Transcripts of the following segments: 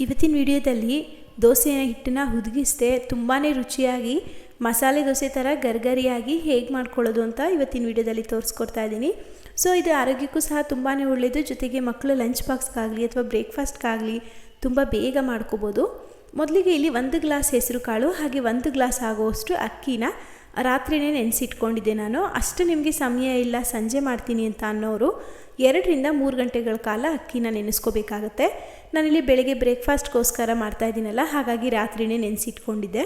ಇವತ್ತಿನ ವಿಡಿಯೋದಲ್ಲಿ ದೋಸೆ ಹಿಟ್ಟನ್ನ ಹುದುಗಿಸ್ದೆ ತುಂಬಾ ರುಚಿಯಾಗಿ, ಮಸಾಲೆ ದೋಸೆ ಥರ ಗರ್ಗರಿಯಾಗಿ ಹೇಗೆ ಮಾಡ್ಕೊಳ್ಳೋದು ಅಂತ ಇವತ್ತಿನ ವಿಡಿಯೋದಲ್ಲಿ ತೋರಿಸ್ಕೊಡ್ತಾ ಇದ್ದೀನಿ. ಸೊ ಇದು ಆರೋಗ್ಯಕ್ಕೂ ಸಹ ತುಂಬಾ ಒಳ್ಳೆಯದು ಜೊತೆಗೆ ಮಕ್ಕಳು ಲಂಚ್ ಬಾಕ್ಸ್ಗಾಗಲಿ ಅಥವಾ ಬ್ರೇಕ್ಫಾಸ್ಟ್ಗಾಗಲಿ ತುಂಬ ಬೇಗ ಮಾಡ್ಕೋಬೋದು. ಮೊದಲಿಗೆ ಇಲ್ಲಿ ಒಂದು ಗ್ಲಾಸ್ ಹೆಸರು ಕಾಳು ಹಾಗೆ ಒಂದು ಗ್ಲಾಸ್ ಆಗುವಷ್ಟು ಅಕ್ಕಿನ ರಾತ್ರಿನೇ ನೆನೆಸಿಟ್ಕೊಂಡಿದ್ದೆ ನಾನು. ಅಷ್ಟು ನಿಮಗೆ ಸಮಯ ಇಲ್ಲ, ಸಂಜೆ ಮಾಡ್ತೀನಿ ಅಂತ ಅನ್ನೋರು ಎರಡರಿಂದ ಮೂರು ಗಂಟೆಗಳ ಕಾಲ ಅಕ್ಕಿನ ನೆನೆಸ್ಕೋಬೇಕಾಗತ್ತೆ. ನಾನಿಲ್ಲಿ ಬೆಳಗ್ಗೆ ಬ್ರೇಕ್ಫಾಸ್ಟ್ಗೋಸ್ಕರ ಮಾಡ್ತಾ ಇದ್ದೀನಲ್ಲ, ಹಾಗಾಗಿ ರಾತ್ರಿನೇ ನೆನೆಸಿಟ್ಕೊಂಡಿದ್ದೆ.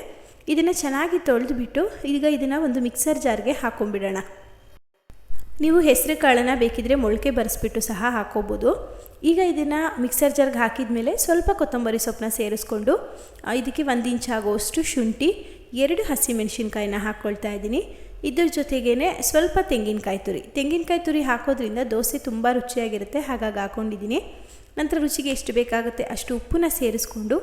ಇದನ್ನು ಚೆನ್ನಾಗಿ ತೊಳೆದುಬಿಟ್ಟು ಈಗ ಇದನ್ನು ಒಂದು ಮಿಕ್ಸರ್ ಜಾರ್ಗೆ ಹಾಕೊಂಡ್ಬಿಡೋಣ. ನೀವು ಹೆಸರು ಕಾಳನ್ನು ಬೇಕಿದ್ರೆ ಮೊಳಕೆ ಬರೆಸ್ಬಿಟ್ಟು ಸಹ ಹಾಕೋಬೋದು. ಈಗ ಇದನ್ನು ಮಿಕ್ಸರ್ ಜಾರ್ಗೆ ಹಾಕಿದ ಮೇಲೆ ಸ್ವಲ್ಪ ಕೊತ್ತಂಬರಿ ಸೊಪ್ಪನ್ನ ಸೇರಿಸ್ಕೊಂಡು ಇದಕ್ಕೆ ಒಂದು ಇಂಚ್ ಆಗೋಷ್ಟು ಶುಂಠಿ ಎರಡು ಹಸಿಮೆಣಸಿನ್ಕಾಯಿನ ಹಾಕ್ಕೊಳ್ತಾ ಇದ್ದೀನಿ. ಇದ್ರ ಜೊತೆಗೇ ಸ್ವಲ್ಪ ತೆಂಗಿನಕಾಯಿ ತುರಿ. ತೆಂಗಿನಕಾಯಿ ತುರಿ ಹಾಕೋದ್ರಿಂದ ದೋಸೆ ತುಂಬ ರುಚಿಯಾಗಿರುತ್ತೆ, ಹಾಗಾಗಿ ಹಾಕ್ಕೊಂಡಿದ್ದೀನಿ ನಂತರ ರುಚಿಗೆ ಎಷ್ಟು ಬೇಕಾಗುತ್ತೆ ಅಷ್ಟು ಉಪ್ಪನ್ನ ಸೇರಿಸ್ಕೊಂಡು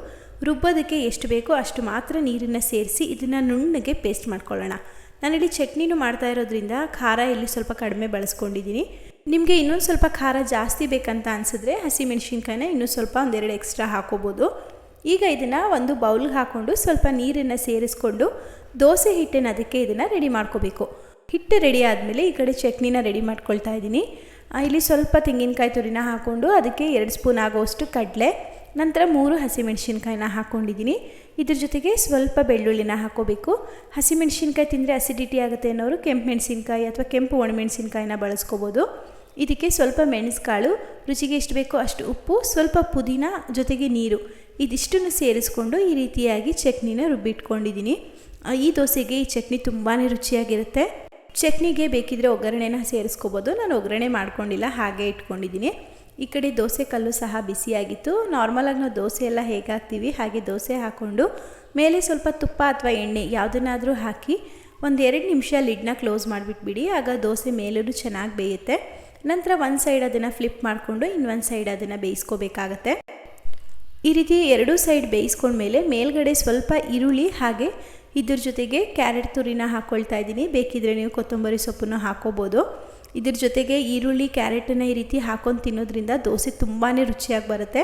ರುಬ್ಬೋದಕ್ಕೆ ಎಷ್ಟು ಬೇಕೋ ಅಷ್ಟು ಮಾತ್ರ ನೀರನ್ನು ಸೇರಿಸಿ ಇದನ್ನು ನುಣ್ಣಗೆ ಪೇಸ್ಟ್ ಮಾಡ್ಕೊಳ್ಳೋಣ. ನಾನಿಲ್ಲಿ ಚಟ್ನಿನೂ ಮಾಡ್ತಾ ಇರೋದ್ರಿಂದ ಖಾರ ಇಲ್ಲಿ ಸ್ವಲ್ಪ ಕಡಿಮೆ ಬಳಸ್ಕೊಂಡಿದ್ದೀನಿ. ನಿಮಗೆ ಇನ್ನೊಂದು ಸ್ವಲ್ಪ ಖಾರ ಜಾಸ್ತಿ ಬೇಕಂತ ಅನಿಸಿದ್ರೆ ಹಸಿಮೆಣ್ಸಿನ್ಕಾಯಿನ ಇನ್ನೂ ಸ್ವಲ್ಪ ಒಂದೆರಡು ಎಕ್ಸ್ಟ್ರಾ ಹಾಕೋಬೋದು. ಈಗ ಇದನ್ನು ಒಂದು ಬೌಲ್ಗೆ ಹಾಕ್ಕೊಂಡು ಸ್ವಲ್ಪ ನೀರನ್ನು ಸೇರಿಸ್ಕೊಂಡು ದೋಸೆ ಹಿಟ್ಟನ್ನು ಅದಕ್ಕೆ ಇದನ್ನು ರೆಡಿ ಮಾಡ್ಕೋಬೇಕು. ಹಿಟ್ಟು ರೆಡಿ ಆದಮೇಲೆ ಈ ಕಡೆ ಚಟ್ನಿನ ರೆಡಿ ಮಾಡ್ಕೊಳ್ತಾ ಇದ್ದೀನಿ. ಇಲ್ಲಿ ಸ್ವಲ್ಪ ತೆಂಗಿನಕಾಯಿ ತುರಿನ ಹಾಕ್ಕೊಂಡು ಅದಕ್ಕೆ ಎರಡು ಸ್ಪೂನ್ ಆಗೋಷ್ಟು ಕಡಲೆ, ನಂತರ ಮೂರು ಹಸಿಮೆಣಸಿನ್ಕಾಯಿನ ಹಾಕ್ಕೊಂಡಿದ್ದೀನಿ ಇದ್ರ ಜೊತೆಗೆ ಸ್ವಲ್ಪ ಬೆಳ್ಳುಳ್ಳಿನ ಹಾಕ್ಕೋಬೇಕು ಹಸಿಮೆಣಸಿನ್ಕಾಯಿ ತಿಂದರೆ ಅಸಿಡಿಟಿ ಆಗುತ್ತೆ ಅನ್ನೋರು ಕೆಂಪು ಮೆಣಸಿನ್ಕಾಯಿ ಅಥವಾ ಕೆಂಪು ಒಣಮೆಣಸಿನ್ಕಾಯಿನ ಬಳಸ್ಕೋಬೋದು. ಇದಕ್ಕೆ ಸ್ವಲ್ಪ ಮೆಣಸುಕಾಳು, ರುಚಿಗೆ ಎಷ್ಟು ಬೇಕೋ ಅಷ್ಟು ಉಪ್ಪು, ಸ್ವಲ್ಪ ಪುದೀನ ಜೊತೆಗೆ ನೀರು. ಇದಿಷ್ಟನ್ನು ಸೇರಿಸ್ಕೊಂಡು ಈ ರೀತಿಯಾಗಿ ಚಟ್ನಿನ ರುಬ್ಬಿಟ್ಕೊಂಡಿದ್ದೀನಿ. ಈ ದೋಸೆಗೆ ಈ ಚಟ್ನಿ ತುಂಬಾ ರುಚಿಯಾಗಿರುತ್ತೆ. ಚಟ್ನಿಗೆ ಬೇಕಿದ್ರೆ ಒಗ್ಗರಣೆನ ಸೇರಿಸ್ಕೋಬೋದು. ನಾನು ಒಗ್ಗರಣೆ ಮಾಡ್ಕೊಂಡಿಲ್ಲ, ಹಾಗೆ ಇಟ್ಕೊಂಡಿದ್ದೀನಿ. ಈ ಕಡೆ ದೋಸೆ ಕಲ್ಲು ಸಹ ಬಿಸಿಯಾಗಿತ್ತು. ನಾರ್ಮಲಾಗಿ ನಾವು ದೋಸೆ ಎಲ್ಲ ಹೇಗೆ ಹಾಕ್ತೀವಿ, ಹಾಗೆ ದೋಸೆ ಹಾಕ್ಕೊಂಡು ಮೇಲೆ ಸ್ವಲ್ಪ ತುಪ್ಪ ಅಥವಾ ಎಣ್ಣೆ ಯಾವುದನ್ನಾದರೂ ಹಾಕಿ ಒಂದು ಎರಡು ನಿಮಿಷ ಲಿಡ್ನ ಕ್ಲೋಸ್ ಮಾಡಿಬಿಟ್ಬಿಡಿ. ಆಗ ದೋಸೆ ಮೇಲೂ ಚೆನ್ನಾಗಿ ಬೇಯುತ್ತೆ. ನಂತರ ಒಂದು ಸೈಡ್ ಅದನ್ನು ಫ್ಲಿಪ್ ಮಾಡಿಕೊಂಡು ಇನ್ನೊಂದು ಸೈಡ್ ಅದನ್ನು ಬೇಯಿಸ್ಕೋಬೇಕಾಗತ್ತೆ. ಈ ರೀತಿ ಎರಡೂ ಸೈಡ್ ಬೇಯಿಸ್ಕೊಂಡ್ಮೇಲೆ ಮೇಲ್ಗಡೆ ಸ್ವಲ್ಪ ಈರುಳ್ಳಿ ಹಾಗೆ ಇದ್ರ ಜೊತೆಗೆ ಕ್ಯಾರೆಟ್ ತುರಿನ ಹಾಕ್ಕೊಳ್ತಾ ಇದ್ದೀನಿ. ಬೇಕಿದ್ರೆ ನೀವು ಕೊತ್ತಂಬರಿ ಸೊಪ್ಪನ್ನು ಹಾಕೋಬೋದು. ಇದ್ರ ಜೊತೆಗೆ ಈರುಳ್ಳಿ ಕ್ಯಾರೆಟನ್ನು ಈ ರೀತಿ ಹಾಕೊಂಡು ತಿನ್ನೋದ್ರಿಂದ ದೋಸೆ ತುಂಬಾ ರುಚಿಯಾಗಿ ಬರುತ್ತೆ.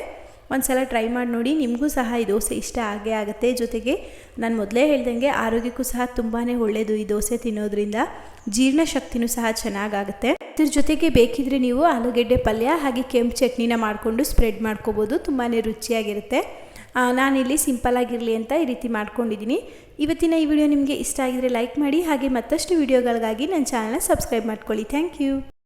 ಒಂದು ಸಲ ಟ್ರೈ ಮಾಡಿ ನೋಡಿ, ನಿಮಗೂ ಸಹ ಈ ದೋಸೆ ಇಷ್ಟ ಆಗೇ ಆಗುತ್ತೆ. ಜೊತೆಗೆ ನಾನು ಮೊದಲೇ ಹೇಳ್ದಂಗೆ ಆರೋಗ್ಯಕ್ಕೂ ಸಹ ತುಂಬಾ ಒಳ್ಳೆಯದು ಈ ದೋಸೆ ತಿನ್ನೋದ್ರಿಂದ. ಜೀರ್ಣಶಕ್ತಿನೂ ಸಹ ಚೆನ್ನಾಗಾಗುತ್ತೆ ಇದ್ರ ಜೊತೆಗೆ ಬೇಕಿದ್ರೆ ನೀವು ಆಲೂಗೆಡ್ಡೆ ಪಲ್ಯ ಹಾಗೆ ಕೆಂಪು ಚಟ್ನಿನ ಮಾಡಿಕೊಂಡು ಸ್ಪ್ರೆಡ್ ಮಾಡ್ಕೋಬೋದು. ತುಂಬಾ ರುಚಿಯಾಗಿರುತ್ತೆ. ನಾನಿಲ್ಲಿ ಸಿಂಪಲ್ ಆಗಿರಲಿ ಅಂತ ಈ ರೀತಿ ಮಾಡ್ಕೊಂಡಿದ್ದೀನಿ. ಇವತ್ತಿನ ಈ ವಿಡಿಯೋ ನಿಮಗೆ ಇಷ್ಟ ಆಗಿದರೆ ಲೈಕ್ ಮಾಡಿ ಹಾಗೆ ಮತ್ತಷ್ಟು ವಿಡಿಯೋಗಳಿಗಾಗಿ ನನ್ನ ಚಾನಲ್ನ ಸಬ್ಸ್ಕ್ರೈಬ್ ಮಾಡ್ಕೊಳ್ಳಿ. Thank you